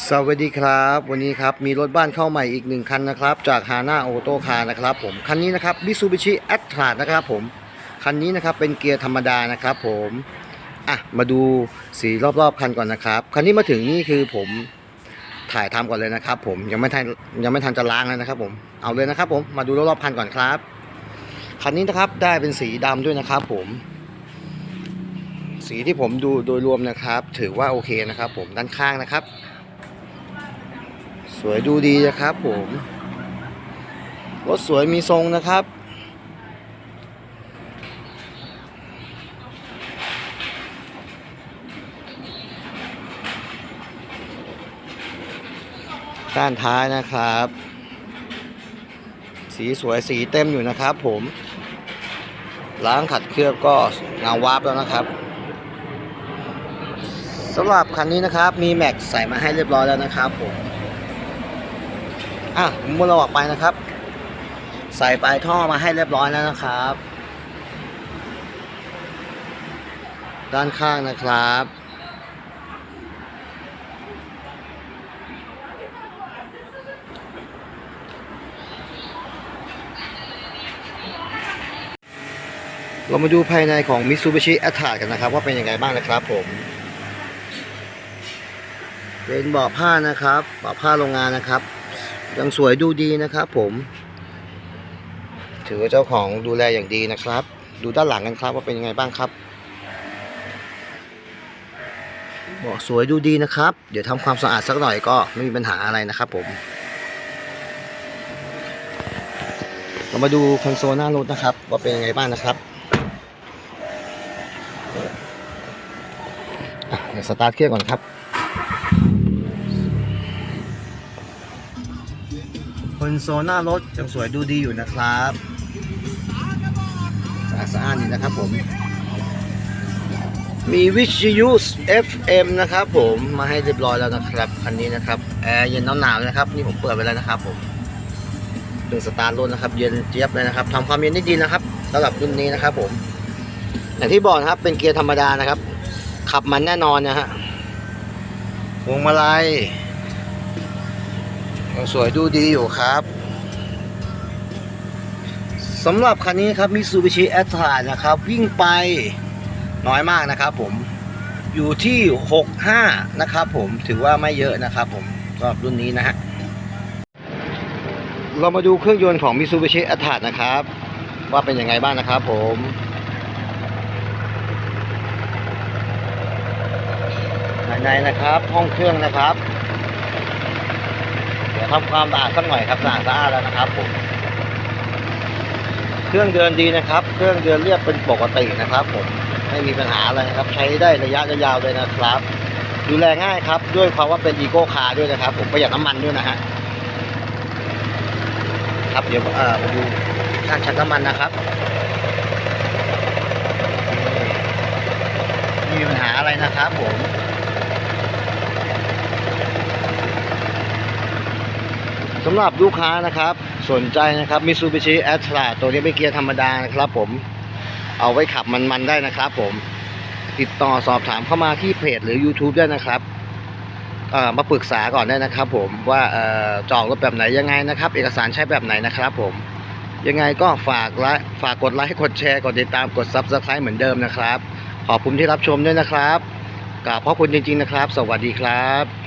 สวัสดีครับ วันนี้ครับมีรถบ้านเข้าใหม่อีกหนึ่งคันนะครับ จากฮาน่าออโต้คาร์นะครับผมคันนี้นะครับบิซูบิชิแอตทรานะครับผมคันนี้นะครับเป็นเกียร์ธรรมดานะครับผมอะมาดูสีรอบๆคันก่อนนะครับคันนี้มาถึงนี่คือผมถ่ายทำก่อนเลยนะครับ ผมยังไม่ทันยังไม่ทันจะล้างเลยนะครับ ผมเอาเลยนะครับ ผมมาดูรอบๆคันก่อนครับคันนี้นะครับได้เป็นสีดำด้วยนะครับ ผมสีที่ผมดูโดยรวมนะครับ ถือว่าโอเคนะครับ ผมด้านข้างนะครับ สวยดูดีนะครับผมรถสวยมีทรงนะครับ ด้านท้ายนะครับ สีสวยสีเต็มอยู่นะครับผมล้างขัดเคลือบก็เงาวาบแล้วนะครับสำหรับคันนี้นะครับมีแม็กใส่มาให้เรียบร้อยแล้วนะครับผม อะเมื่อเราออกไปนะครับ ใส่ปลายท่อมาให้เรียบร้อยแล้วนะครับ ด้านข้างนะครับเรามาดูภายในของ Mitsubishi a t t a กันนะครับ ว่าเป็นยังไงบ้างนะครับผม เป็นเบาะผ้านะครับเบาะผ้าโรงงานนะครับ ยังสวยดูดีนะครับผม ถือว่าเจ้าของดูแลอย่างดีนะครับ ดูด้านหลังกันครับว่าเป็นยังไงบ้างครับเบาะสวยดูดีนะครับ เดี๋ยวทำความสะอาดสักหน่อยก็ไม่มีปัญหาอะไรนะครับผม เรามาดูคอนโซลหน้ารถนะครับ ว่าเป็นยังไงบ้างนะครับเดี๋ยวสตาร์ทเครื่องก่อนครับ คอนโซลหน้ารถยังสวยดูดีอยู่นะครับสะอาดสะอานดีนะครับผมมีวิทยุ FM นะครับผมมาให้เรียบร้อยแล้วนะครับคันนี้นะครับแอร์เย็นหนาวๆนะครับ นี่ผมเปิดไปแล้วนะครับผมถึงสตาร์ทรถนะครับ เย็นเจี๊ยบเลยนะครับทำความเย็นได้ดีนะครับสำหรับรุ่นนี้นะครับผมอย่างที่บอกนะครับเป็นเกียร์ธรรมดานะครับ ขับมันแน่นอนนะฮะพวงมาลัย ยังสวยดูดีอยู่ครับสำหรับคันนี้ครับ Mitsubishi a t r a นะครับ วิ่งไปน้อยมากนะครับผมอยู่ที่ 65 นะครับผมถือว่าไม่เยอะนะครับผมสำหรับรุ่นนี้นะฮะเรามาดูเครื่องยนต์ของ Mitsubishi a t r a นะครับ ว่าเป็นยังไงบ้างนะครับผมภายในนะครับ ห้องเครื่องนะครับ เดี๋ยวทำความสะอาดสักหน่อยครับสะอาดสะอาดแล้วนะครับผมเครื่องเดินดีนะครับ เครื่องเดินเรียบเป็นปกตินะครับผมไม่มีปัญหาอะไรนะครับ ใช้ได้ระยะยาวเลยนะครับ ดูแลง่ายครับ ด้วยความว่าเป็นอีโก้คาร์ด้วยนะครับ ผมประหยัดน้ำมันด้วยนะฮะครับเดี๋ยวเอ่อมาดูค่าชักน้ำมันนะครับไม่มีปัญหาอะไรนะครับผม สำหรับลูกค้านะครับสนใจนะครับ Mitsubishi a t r a ตัวนี้เป็นเกียร์ธรรมดานะครับผมเอาไว้ขับมันๆได้นะครับผมติดต่อสอบถามเข้ามาที่เพจหรือ YouTube ได้นะครับมาปรึกษาก่อนได้นะครับ ผมว่าออจองรถแบบไหนยังไงนะครับ เอกสารใช้แบบไหนนะครับ ผมยังไงก็ฝากไลค์ฝากกดไลค์กดแชร์กดติดตามกด Subscribe เหมือนเดิมนะครับ ขอบคุณที่รับชมด้วยนะครับกราบขอบคุณจริงๆนะครับ สวัสดีครับ